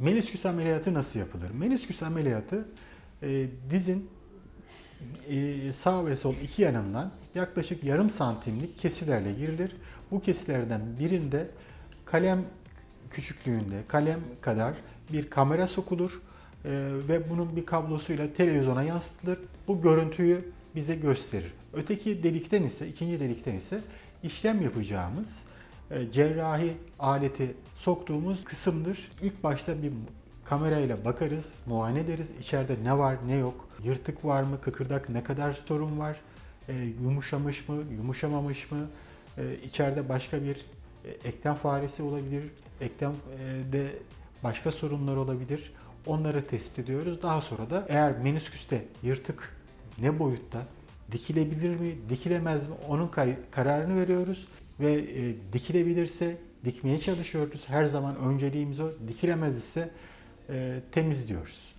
Menisküs ameliyatı nasıl yapılır? Menisküs ameliyatı e, dizin e, sağ ve sol iki yanından yaklaşık yarım santimlik kesilerle girilir. Bu kesilerden birinde kalem küçüklüğünde, kalem kadar bir kamera sokulur e, ve bunun bir kablosuyla televizyona yansıtılır. Bu görüntüyü bize gösterir. Öteki delikten ise, ikinci delikten ise işlem yapacağımız cerrahi aleti soktuğumuz kısımdır. İlk başta bir kamerayla bakarız, muayene ederiz. İçeride ne var, ne yok, yırtık var mı, kıkırdak ne kadar sorun var, e, yumuşamış mı, yumuşamamış mı, e, içeride başka bir e, eklem faresi olabilir, eklemde başka sorunlar olabilir. Onları tespit ediyoruz. Daha sonra da eğer menisküste yırtık ne boyutta, dikilebilir mi, dikilemez mi onun kararını veriyoruz ve e, dikilebilirse dikmeye çalışıyoruz. Her zaman önceliğimiz o. Dikilemez ise e, temizliyoruz.